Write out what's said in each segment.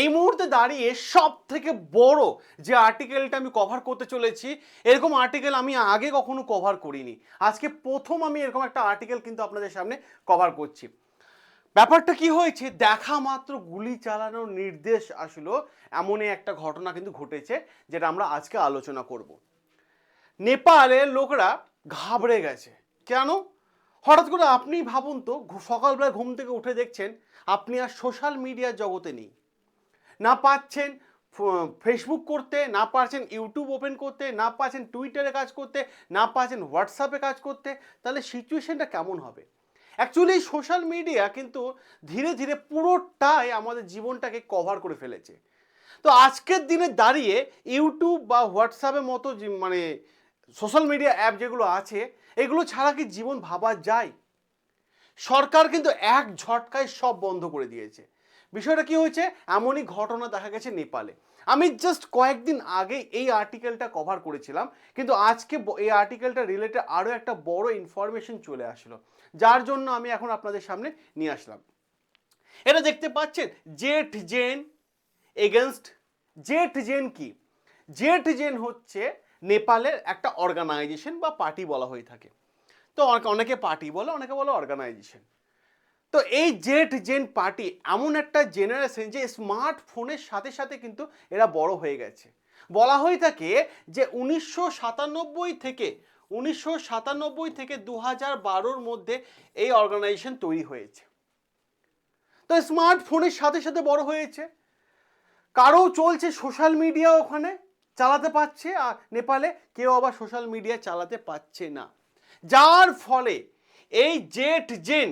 এই মুহূর্তে দাঁড়িয়ে সব থেকে বড় যে আর্টিকেলটা আমি কভার করতে চলেছি, এরকম আর্টিকেল আমি আগে কখনো কভার করিনি। আজকে প্রথম আমি এরকম একটা আর্টিকেল কিন্তু আপনাদের সামনে কভার করছি। ব্যাপারটা কি হয়েছে? দেখা মাত্র গুলি চালানোর নির্দেশ আসলো, এমনই একটা ঘটনা কিন্তু ঘটেছে, যেটা আমরা আজকে আলোচনা করব। নেপালের লোকরা ঘাবড়ে গেছে। কেন? হঠাৎ করে আপনি ভাবুন তো সকালবেলা ঘুম থেকে উঠে দেখছেন, আপনি আর সোশ্যাল মিডিয়ার জগতে নেই। না পাচ্ছেন ফেসবুক করতে, না পারছেন ইউটিউব ওপেন করতে, না পাচ্ছেন টুইটারে কাজ করতে, না পাচ্ছেন হোয়াটসঅ্যাপে কাজ করতে, তাহলে সিচুয়েশনটা কেমন হবে? অ্যাকচুয়ালি সোশ্যাল মিডিয়া কিন্তু ধীরে ধীরে পুরোটাই আমাদের জীবনটাকে কভার করে ফেলেছে। তো আজকের দিনে দাঁড়িয়ে ইউটিউব বা হোয়াটসঅ্যাপের মতো মানে সোশ্যাল মিডিয়া অ্যাপ যেগুলো আছে, এগুলো ছাড়া কি জীবন ভাবা যায়? সরকার কিন্তু এক ঝটকায় সব বন্ধ করে দিয়েছে। বিষয়টা কি হয়েছে? এমনই ঘটনা দেখা গেছে নেপালে। আমি জাস্ট কয়েকদিন আগে এই আর্টিকেলটা কভার করেছিলাম, কিন্তু আজকে এই আর্টিকেলটা রিলেটেড আরও একটা বড় ইনফরমেশন চলে আসলো, যার জন্য আমি এখন আপনাদের সামনে নিয়ে আসলাম। এটা দেখতে পাচ্ছেন, Z gen against Z gen কি? জেট জেন হচ্ছে নেপালের একটা অর্গানাইজেশন বা পার্টি বলা হয়ে থাকে। তো অনেকে- অনেকে পার্টি বলে, অনেকে বলে অর্গানাইজেশন তো এই জেট জেন পার্টি এমন একটা জেনারেশন যে স্মার্টফোনের সাথে সাথে কিন্তু এরা বড় হয়ে গেছে। বলা হয়ে থাকে যে উনিশশো সাতানব্বই থেকে, উনিশশো সাতানব্বই থেকে দু হাজার মধ্যে এই অর্গানাইজেশন তৈরি হয়েছে। তো স্মার্টফোনের সাথে সাথে বড় হয়েছে। কারও চলছে সোশ্যাল মিডিয়া ওখানে চালাতে পারছে, আর নেপালে কেউ আবার সোশ্যাল মিডিয়া চালাতে পারছে না। যার ফলে এই জেট জেন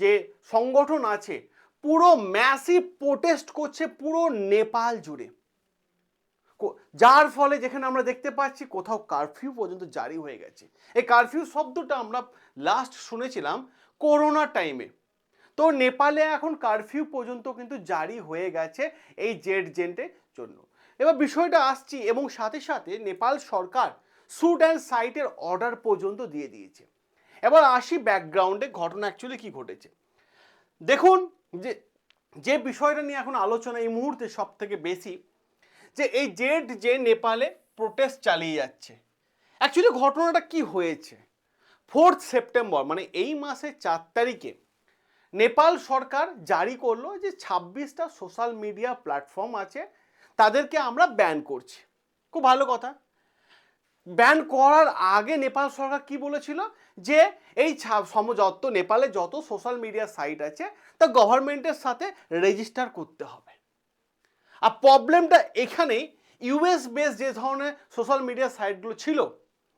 যে সংগঠন আছে, পুরো ম্যাসিভ প্রোটেস্ট করছে পুরো নেপাল জুড়ে। যার ফলে যেখানে আমরা দেখতে পাচ্ছি কোথাও কারফিউ পর্যন্ত জারি হয়ে গেছে। এই কারফিউ শব্দটা আমরা লাস্ট শুনেছিলাম করোনা টাইমে তো নেপালে এখন কারফিউ পর্যন্ত কিন্তু জারি হয়ে গেছে এই জেড জেন্টের জন্য। এবার বিষয়টা আসছি এবং সাথে সাথে নেপাল সরকার স্যুট অ্যান্ড সাইটের অর্ডার পর্যন্ত দিয়ে দিয়েছে। এবার আসি ব্যাকগ্রাউন্ডে ঘটনা অ্যাকচুয়ালি কি ঘটেছে। দেখুন যে যে বিষয়টা নিয়ে এখন আলোচনা এই মুহূর্তে সব থেকে বেশি, যে এই জেড যে নেপালে প্রোটেস্ট চালিয়ে যাচ্ছে অ্যাকচুয়ালি ঘটনাটা কি হয়েছে? ফোর্থ সেপ্টেম্বর মানে এই মাসের চার তারিখে নেপাল সরকার জারি করল যে ছাব্বিশটা সোশ্যাল মিডিয়া প্ল্যাটফর্ম আছে, তাদেরকে আমরা ব্যান করছি। খুব ভালো কথা। ব্যান করার আগে নেপাল সরকার কি বলেছিল? যে এই ছা- সম যত নেপালে যত সোশ্যাল মিডিয়া সাইট আছে, তা গভর্নমেন্টের সাথে রেজিস্টার করতে হবে। আর প্রবলেমটা এখানেই ইউএস বেস যে ধরনের সোশ্যাল মিডিয়া সাইটগুলো ছিল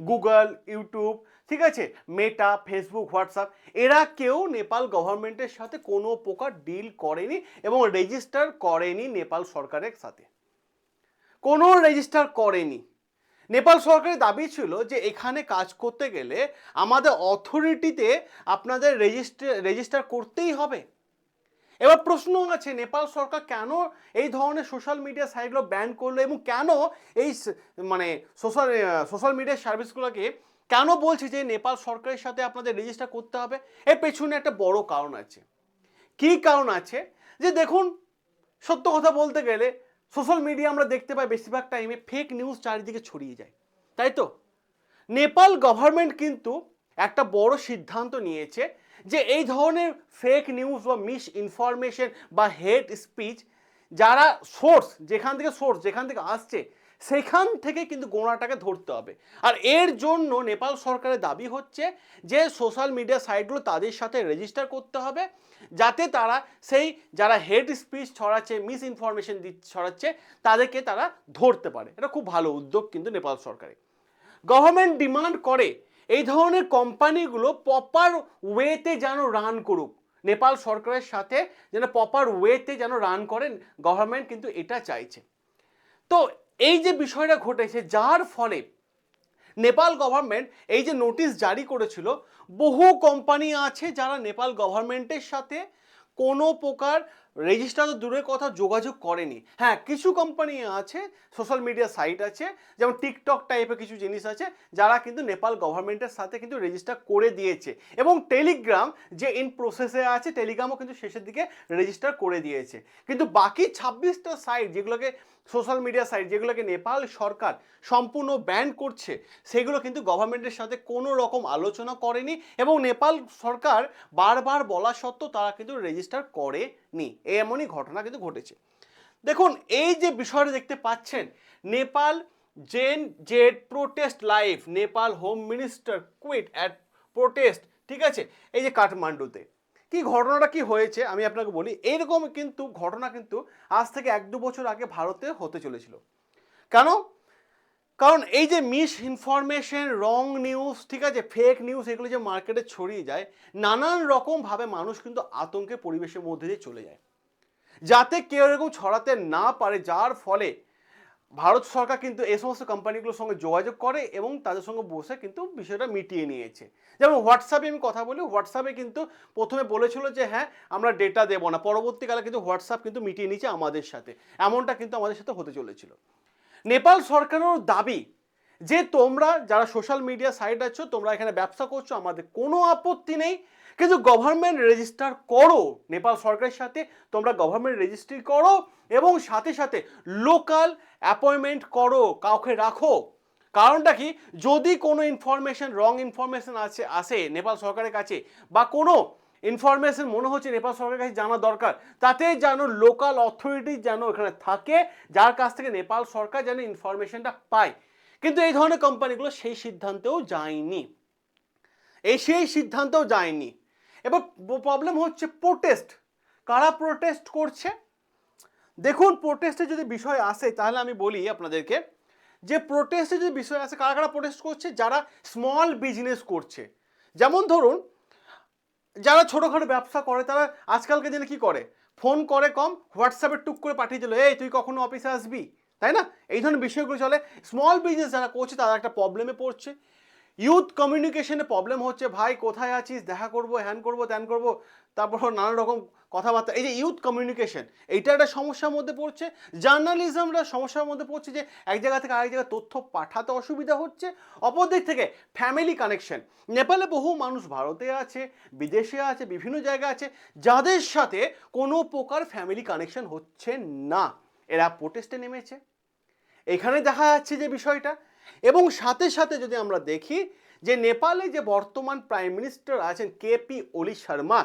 গুগল ইউটিউব ঠিক আছে? মেটা ফেসবুক হোয়াটসঅ্যাপ এরা কেউ নেপাল গভর্নমেন্টের সাথে কোনো প্রকার ডিল করেনি এবং রেজিস্টার করেনি নেপাল সরকারের সাথে। কোনো রেজিস্টার করেনি। নেপাল সরকারের দাবি ছিল যে এখানে কাজ করতে গেলে আমাদের অথরিটিতে আপনাদের রেজিস্টার রেজিস্টার করতেই হবে। এবার প্রশ্ন আছে, নেপাল সরকার কেন এই ধরনের সোশ্যাল মিডিয়া সাইটগুলো ব্যান করল এবং কেন এই মানে সোশ্যাল সোশ্যাল মিডিয়া সার্ভিসগুলোকে কেন বলছে যে নেপাল সরকারের সাথে আপনাদের রেজিস্টার করতে হবে? এর পেছনে একটা বড় কারণ আছে। কী কারণ আছে? যে দেখুন, সত্য কথা বলতে গেলে সোশ্যাল মিডিয়া আমরা দেখতে পাই বেশিরভাগ টাইমে ফেক নিউজ চারিদিকে ছড়িয়ে যায়। তাই তো? নেপাল গভর্নমেন্ট কিন্তু একটা বড় সিদ্ধান্ত নিয়েছে যে এই ধরনের ফেক নিউজ বা মিস ইনফরমেশন বা হেড স্পিচ যারা সোর্স যেখান থেকে সোর্স যেখান থেকে আসছে সেখান থেকে কিন্তু গোড়াটাকে ধরতে হবে। আর এর জন্য নেপাল সরকারের দাবি হচ্ছে যে সোশ্যাল মিডিয়া সাইটগুলো তাদের সাথে রেজিস্টার করতে হবে, যাতে তারা সেই যারা হেড স্পিচ ছড়াচ্ছে মিস ইনফরমেশন ছড়াচ্ছে, তাদেরকে তারা ধরতে পারে। এটা খুব ভালো উদ্যোগ কিন্তু নেপাল সরকারের। গভর্নমেন্ট ডিমান্ড করে এই ধরনের কোম্পানিগুলো প্রপার ওয়েতে যেন রান করুক। নেপাল সরকারের সাথে যেন প্রপার ওয়েতে যেন রান করেন গভর্নমেন্ট কিন্তু এটা চাইছে। তো এই যে বিষয়টা ঘটেছে, যার ফলে নেপাল গভর্নমেন্ট এই যে নোটিশ জারি করেছিল, বহু কোম্পানি আছে যারা নেপাল গভর্নমেন্টের সাথে কোনো প্রকার রেজিস্টার তো দূরের কথা যোগাযোগ করেনি। হ্যাঁ কিছু কোম্পানি আছে সোশ্যাল মিডিয়া সাইট আছে, যেমন টিকটক টাইপের কিছু জিনিস আছে, যারা কিন্তু নেপাল গভর্নমেন্টের সাথে কিন্তু রেজিস্টার করে দিয়েছে। এবং টেলিগ্রাম যে ইন প্রসেসে আছে টেলিগ্রামও কিন্তু শেষের দিকে রেজিস্টার করে দিয়েছে। কিন্তু বাকি ছাব্বিশটা সাইট যেগুলোকে সোশ্যাল মিডিয়া সাইট যেগুলোকে নেপাল সরকার সম্পূর্ণ ব্যান করছে, সেগুলো কিন্তু গভর্নমেন্টের সাথে কোনো রকম আলোচনা করেনি। এবং নেপাল সরকার বারবার বলা সত্ত্বেও তারা কিন্তু রেজিস্টার করেনি এমনই ঘটনা কিন্তু ঘটেছে। দেখুন, এই যে বিষয়টা দেখতে পাচ্ছেন, Nepal gen Z protest live Nepal home minister quit at protest ঠিক আছে? এই যে কাঠমান্ডুতে। কি ঘটনাটা কি হয়েছে, আমি আপনাকে বলি এইরকম কিন্তু ঘটনা কিন্তু আজ থেকে এক দু বছর আগে ভারতে হতে চলেছিল। কেন? কারণ এই যে মিস ইনফরমেশন রং নিউজ, ঠিক আছে ফেক নিউজ এগুলো যে মার্কেটে ছড়িয়ে যায়, নানান রকমভাবে মানুষ কিন্তু আতঙ্কে পরিবেশের মধ্যে দিয়ে চলে যায়। যাতে কেউ এরকম ছড়াতে না পারে, যার ফলে ভারত সরকার কিন্তু এই সমস্ত কোম্পানিগুলোর সঙ্গে যোগাযোগ করে এবং তাদের সঙ্গে বসে কিন্তু বিষয়টা মিটিয়ে নিয়েছে। যেমন হোয়াটসঅ্যাপে আমি কথা বলি হোয়াটসঅ্যাপে কিন্তু প্রথমে বলেছিল যে হ্যাঁ আমরা ডেটা দেবো না। পরবর্তীকালে কিন্তু হোয়াটসঅ্যাপ কিন্তু মিটিয়ে নিয়েছে আমাদের সাথে। এমনটা কিন্তু আমাদের সাথে হতে চলেছিল। নেপাল সরকারেরও দাবি যে তোমরা যারা সোশ্যাল মিডিয়া সাইট আছো, তোমরা এখানে ব্যবসা করছ, আমাদের কোনো আপত্তি নেই। কিন্তু গভর্নমেন্ট রেজিস্টার করো নেপাল সরকারের সাথে, তোমরা গভর্নমেন্ট রেজিস্ট্রি করো এবং সাথে সাথে লোকাল অ্যাপয়েন্টমেন্ট করো, কাউকে রাখো। কারণটা কি? যদি কোনো ইনফরমেশন রং ইনফরমেশন আছে, আসে নেপাল সরকারের কাছে বা কোনো ইনফরমেশন মনে হচ্ছে নেপাল সরকারের কাছে জানা দরকার। তাতে যেন লোকাল অথরিটি যেন এখানে থাকে, যার কাছ থেকে নেপাল সরকার যেন ইনফরমেশনটা পায়। কিন্তু এই ধরনের কোম্পানিগুলো সেই সিদ্ধান্তেও যায়নি। এই সেই সিদ্ধান্তেও যায়নি। এবার প্রবলেম হচ্ছে প্রোটেস্ট কারা প্রোটেস্ট করছে? দেখুন প্রোটেস্টে যদি বিষয় আসে, তাহলে আমি বলি আপনাদেরকে যে প্রোটেস্টে যদি বিষয় আসে, কারা কারা প্রোটেস্ট করছে? যারা স্মল বিজনেস করছে। যেমন ধরুন যারা ছোটোখাটো ব্যবসা করে, তারা আজকালকে দিনে কি করে? ফোন করে কম, হোয়াটসঅ্যাপে টুক করে পাঠিয়ে দিল, এই, তুই কখনো অফিসে আসবি? তাই না? এই ধরনের বিষয়গুলো চলে। স্মল বিজনেস যারা করছে, তারা একটা প্রবলেমে পড়ছে। ইউথ কমিউনিকেশনে প্রবলেম হচ্ছে, ভাই, কোথায় আছিস? দেখা করব হ্যান করব, ত্যান করব। তারপর নানা রকম কথাবার্তা, এই যে ইউথ কমিউনিকেশন এইটা একটা সমস্যার মধ্যে পড়ছে। জার্নালিজমরা সমস্যার মধ্যে পড়ছে যে এক জায়গা থেকে আরেক জায়গায় তথ্য পাঠাতে অসুবিধা হচ্ছে। অপরদিক থেকে ফ্যামিলি কানেকশন নেপালে বহু মানুষ ভারতে আছে, বিদেশে আছে, বিভিন্ন জায়গায় আছে, যাদের সাথে কোনো প্রকার ফ্যামিলি কানেকশন হচ্ছে না। এরা প্রোটেস্টে নেমেছে। এখানে দেখা যাচ্ছে যে বিষয়টা। এবং সাথে সাথে যদি আমরা দেখি যে নেপালে যে বর্তমান প্রাইম মিনিস্টার আছেন কে পি ওলি শর্মা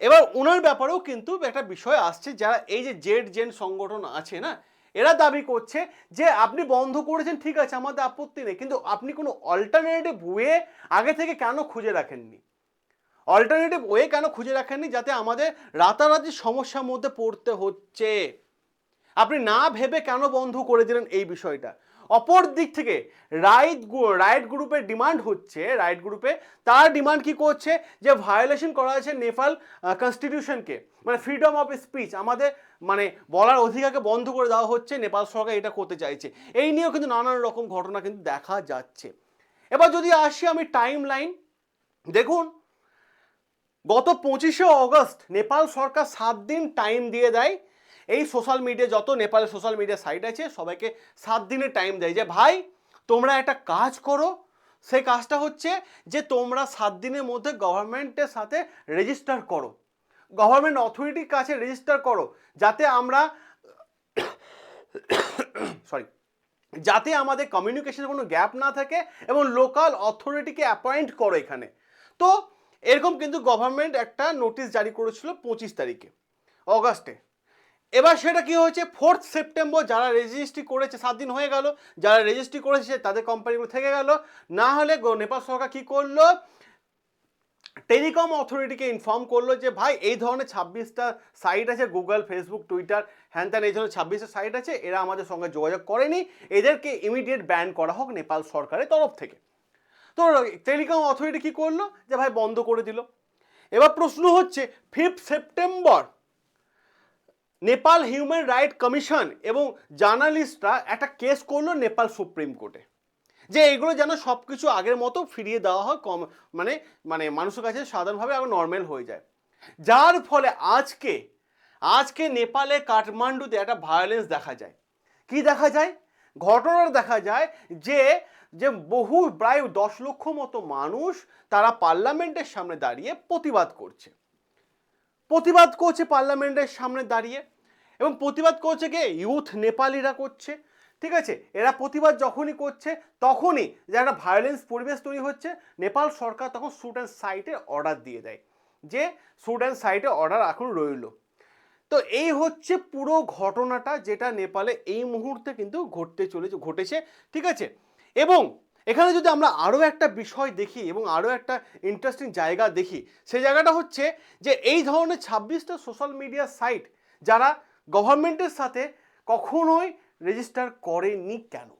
এবার ওনার ব্যাপারেও কিন্তু একটা বিষয় আসছে, যারা এই যে জেড জেন সংগঠন আছে না, এরা দাবি করছে যে আপনি বন্ধ করেছেন, ঠিক আছে, আমাদের আপত্তি নেই, কিন্তু আপনি কোনো অল্টারনেটিভ ওয়ে আগে থেকে কেন খুঁজে রাখেননি? অল্টারনেটিভ ওয়ে কেন খুঁজে রাখেননি যাতে আমাদের রাতারাতি সমস্যার মধ্যে পড়তে হচ্ছে? আপনি না ভেবে কেন বন্ধ করে দিলেন এই বিষয়টা? অপর দিক থেকে রাইট রাইট গ্রুপের ডিমান্ড হচ্ছে, রাইট গ্রুপে তার ডিমান্ড কি করছে? যে ভায়োলেশন করা হয়েছে নেপাল কনস্টিটিউশনকে মানে ফ্রিডম অফ স্পিচ আমাদের মানে বলার অধিকারকে বন্ধ করে দেওয়া হচ্ছে, নেপাল সরকার এটা করতে চাইছে। এই নিয়েও কিন্তু নানান রকম ঘটনা কিন্তু দেখা যাচ্ছে। এবার যদি আসি আমি টাইম লাইন দেখুন, গত পঁচিশে অগস্ট নেপাল সরকার সাত দিন টাইম দিয়ে দেয় এই সোশ্যাল মিডিয়া যত নেপালের সোশ্যাল মিডিয়া সাইট আছে, সবাইকে সাত দিনের টাইম দেয় যে, ভাই, তোমরা একটা কাজ করো। সেই কাজটা হচ্ছে যে, তোমরা সাত দিনের মধ্যে গভর্নমেন্টের সাথে রেজিস্টার করো। গভর্নমেন্ট অথরিটির কাছে রেজিস্টার করো। যাতে আমরা সরি যাতে আমাদের কমিউনিকেশনের কোনো গ্যাপ না থাকে এবং লোকাল অথরিটিকে অ্যাপয়েন্ট করো এখানে। তো, এরকম কিন্তু গভর্নমেন্ট একটা নোটিশ জারি করেছিল পঁচিশ তারিখে, অগাস্টে। এবার সেটা কি হয়েছে? ফোর্থ সেপ্টেম্বর যারা রেজিস্ট্রি করেছে, সাত দিন হয়ে গেল, যারা রেজিস্ট্রি করেছে, তাদের কোম্পানিগুলো থেকে গেল। না হলে নেপাল সরকার কি করল? টেলিকম অথরিটিকে ইনফর্ম করল যে, ভাই, এই ধরনের ছাব্বিশটা সাইট আছে গুগল ফেসবুক টুইটার হ্যান ত্যান, এই ধরনের ছাব্বিশটা সাইট আছে, এরা আমাদের সঙ্গে যোগাযোগ করেনি। এদেরকে ইমিডিয়েট ব্যান করা হোক নেপাল সরকারের তরফ থেকে। তো টেলিকম অথরিটি কি করল? যে, ভাই, বন্ধ করে দিল। এবার প্রশ্ন হচ্ছে fifth September Nepal human right commission এবং জার্নালিস্টরা একটা কেস করল নেপাল সুপ্রিম কোর্টে। যে এগুলো যেন সব কিছু আগের মতো ফিরিয়ে দেওয়া হয়, কম মানে মানে মানুষের কাছে সাধারণভাবে আবার নর্মাল হয়ে যায়। যার ফলে আজকে আজকে নেপালে কাঠমান্ডুতে একটা ভায়োলেন্স দেখা যায়। কি দেখা যায়? ঘটনা দেখা যায় যে যে বহু, প্রায় দশ লক্ষ মতো মানুষ তারা পার্লামেন্টের সামনে দাঁড়িয়ে প্রতিবাদ করছে। প্রতিবাদ করছে পার্লামেন্টের সামনে দাঁড়িয়ে এবং প্রতিবাদ করছে কে? ইউথ নেপালিরা করছে। ঠিক আছে? এরা প্রতিবাদ যখনই করছে, তখনই যে একটা ভায়োলেন্স পরিবেশ তৈরি হচ্ছে, নেপাল সরকার তখন স্টুডেন্ট সাইটে অর্ডার দিয়ে দেয়। যে স্টুডেন্ট সাইটে অর্ডার এখন রইল। তো এই হচ্ছে পুরো ঘটনাটা যেটা নেপালে এই মুহূর্তে কিন্তু ঘটতে চলেছে, ঘটেছে। ঠিক আছে? এবং এখানে যদি আমরা আরও একটা বিষয় দেখি এবং আরও একটা ইন্টারেস্টিং জায়গা দেখি, সেই জায়গাটা হচ্ছে যে এই ধরনের ছাব্বিশটা সোশ্যাল মিডিয়া সাইট যারা গভর্নমেন্টের সাথে কখনোই রেজিস্টার করেনি কেন?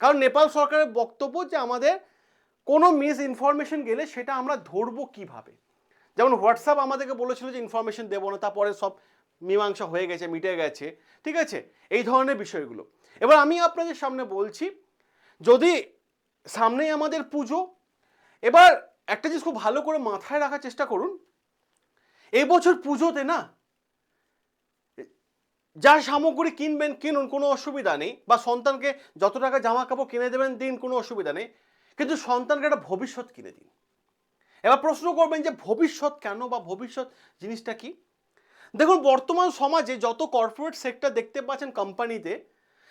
কারণ নেপাল সরকারের বক্তব্য যে আমাদের কোনো মিস ইনফরমেশন গেলে সেটা আমরা ধরবো কীভাবে? যেমন হোয়াটসঅ্যাপ আমাদেরকে বলেছিল যে ইনফরমেশন দেবো না, তারপরে সব মীমাংসা হয়ে গেছে, মিটে গেছে, ঠিক আছে? এই ধরনের বিষয়গুলো। এবার আমি আপনাদের সামনে বলছি যদি সামনেই আমাদের পুজো, এবার একটা জিনিস খুব ভালো করে মাথায় রাখার চেষ্টা করুন। এই বছর পুজোতে না, যা সামগ্রী কিনবেন কিনুন, কোনো অসুবিধা নেই। বা সন্তানকে যত টাকা জামা কাপড় কিনে দেবেন দিন, কোনো অসুবিধা নেই। কিন্তু সন্তানকে একটা ভবিষ্যৎ কিনে দিন। এবার প্রশ্ন করবেন যে ভবিষ্যৎ কেন বা ভবিষ্যৎ জিনিসটা কি? দেখুন, বর্তমান সমাজে যত কর্পোরেট সেক্টর দেখতে পাচ্ছেন কোম্পানিতে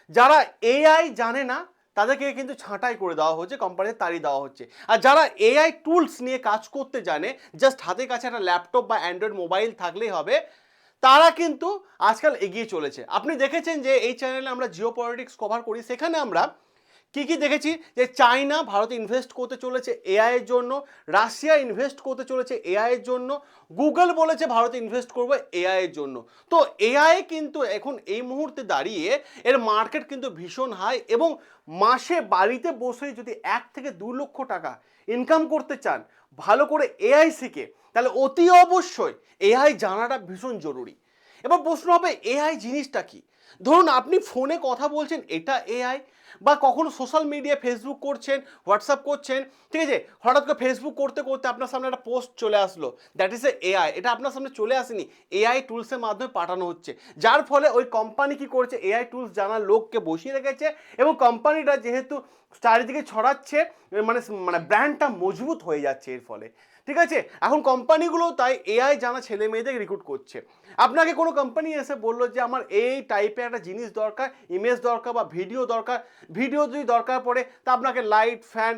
যারা এআই জানে না তাদেরকে কিন্তু ছাঁটাই করে দেওয়া হচ্ছে কোম্পানিতে তাড়িয়ে দেওয়া হচ্ছে। আর যারা এআই টুলস নিয়ে কাজ করতে জানে জাস্ট হাতের কাছে একটা ল্যাপটপ বা অ্যান্ড্রয়েড মোবাইল থাকলেই হবে, তারা কিন্তু আজকাল এগিয়ে চলেছে। আপনি দেখেছেন যে এই চ্যানেলে আমরা জিও পলিটিক্স কভার করি, সেখানে আমরা কি কি দেখেছি? যে চায়না ভারতে ইনভেস্ট করতে চলেছে এআই এর জন্য, রাশিয়া ইনভেস্ট করতে চলেছে এআই এর জন্য গুগল বলেছে ভারতে ইনভেস্ট করবে এআই এর জন্য। তো এআই কিন্তু এখন এই মুহূর্তে দাঁড়িয়ে এর মার্কেট কিন্তু ভীষণ হাই এবং মাসে বাড়িতে বসেই যদি এক থেকে দু লক্ষ টাকা ইনকাম করতে চান, ভালো করে এআই শিখে, তাহলে অতি অবশ্যই এআই জানাটা ভীষণ জরুরি। এবার প্রশ্ন হবে এআই জিনিসটা কি? ধরুন আপনি ফোনে কথা বলছেন, এটা এআই বা কখনো সোশ্যাল মিডিয়া ফেসবুক করছেন হোয়াটসঅ্যাপ করছেন, ঠিক আছে? হঠাৎ করে ফেসবুক করতে করতে আপনার সামনে একটা পোস্ট চলে আসলো। দ্যাট ইজ এ এআই এটা আপনার সামনে চলে আসেনি। এআই টুলসের মাধ্যমে পাঠানো হচ্ছে। যার ফলে ওই কোম্পানি কি করছে? এআই টুলস জানার লোককে বসিয়ে রেখেছে এবং কোম্পানিটা যেহেতু চারিদিকে ছড়াচ্ছে মানে মানে ব্র্যান্ডটা মজবুত হয়ে যাচ্ছে এর ফলে। ঠিক আছে? এখন কোম্পানিগুলো তাই এআই জানা ছেলে মেয়েদের রিক্রুট করছে। আপনাকে কোনো কোম্পানি এসে বলল যে আমার এই টাইপের একটা জিনিস দরকার ইমেজ দরকার বা ভিডিও দরকার। ভিডিও যদি দরকার পড়ে, তা আপনাকে লাইট ফ্যান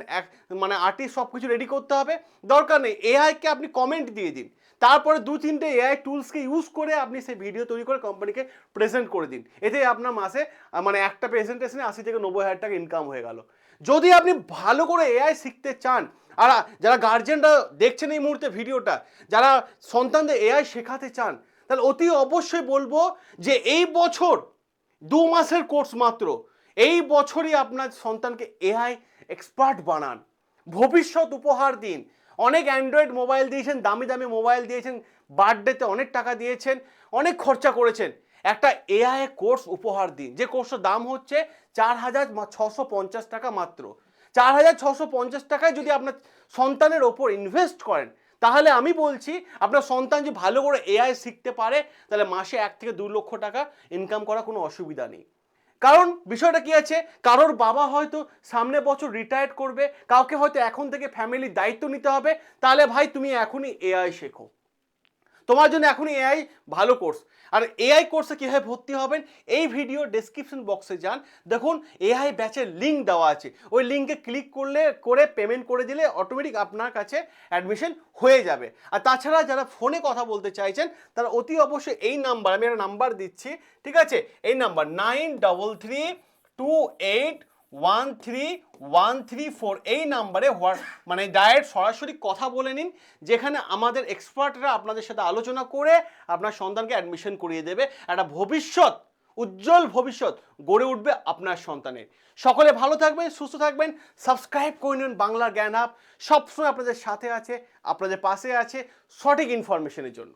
মানে আর্টিস্ট সব কিছু রেডি করতে হবে। দরকার নেই এআইকে আপনি কমেন্ট দিয়ে দিন। তারপরে দু তিনটে এআই টুলসকে ইউজ করে আপনি সেই ভিডিও তৈরি করে কোম্পানিকে প্রেজেন্ট করে দিন। এতে আপনার মাসে মানে একটা প্রেজেন্টেশনে আশি থেকে নব্বই হাজার টাকা ইনকাম হয়ে গেল। যদি আপনি ভালো করে এআই শিখতে চান আর যারা গার্জেনরা দেখছেন এই মুহূর্তে ভিডিওটা, যারা সন্তানদের এআই শেখাতে চান, তাহলে অতি অবশ্যই বলব যে এই বছর দু মাসের কোর্স মাত্র, এই বছরই আপনার সন্তানকে এআই এক্সপার্ট বানান। ভবিষ্যৎ উপহার দিন। অনেক অ্যান্ড্রয়েড মোবাইল দিয়েছেন, দামি দামি মোবাইল দিয়েছেন বার্থডেতে অনেক টাকা দিয়েছেন, অনেক খরচা করেছেন। একটা এআই কোর্স উপহার দিন। যে কোর্সের দাম হচ্ছে চার হাজার ছশো পঞ্চাশ টাকা মাত্র। চার হাজার ছশো পঞ্চাশ টাকায় যদি আপনার সন্তানের ওপর ইনভেস্ট করেন, তাহলে আমি বলছি আপনার সন্তান যদি ভালো করে এআই শিখতে পারে, তাহলে মাসে এক থেকে দু লক্ষ টাকা ইনকাম করা কোনো অসুবিধা নেই। কারণ বিষয়টা কি আছে? কারোর বাবা হয়তো সামনে বছর রিটায়ার্ড করবে, কাউকে হয়তো এখন থেকে ফ্যামিলির দায়িত্ব নিতে হবে, তাহলে ভাই তুমি এখনই এআই শেখো। তোমার জন্য এখনই এআই ভালো কোর্স আর এআই কোর্সে কীভাবে ভর্তি হবেন, এই ভিডিও ডেসক্রিপশন বক্সে যান। দেখুন এআই ব্যাচের লিঙ্ক দেওয়া আছে। ওই লিঙ্কে ক্লিক করলে, করে পেমেন্ট করে দিলে অটোমেটিক আপনার কাছে অ্যাডমিশন হয়ে যাবে। আর তাছাড়া যারা ফোনে কথা বলতে চাইছেন, তারা অতি অবশ্যই এই নাম্বার আমি একটা নাম্বার দিচ্ছি, ঠিক আছে? এই number nine double three two eight one three one three four এই নাম্বারে হোয়াট মানে ডাইরেক্ট সরাসরি কথা বলে নিন, যেখানে আমাদের এক্সপার্টরা আপনাদের সাথে আলোচনা করে আপনার সন্তানকে অ্যাডমিশন করিয়ে দেবে। একটা ভবিষ্যৎ, উজ্জ্বল ভবিষ্যৎ গড়ে উঠবে আপনার সন্তানের। সকলে ভালো থাকবেন, সুস্থ থাকবেন সাবস্ক্রাইব করে নিন বাংলা জ্ঞান আপ সবসময় আপনাদের সাথে আছে, আপনাদের পাশে আছে সঠিক ইনফরমেশনের জন্য।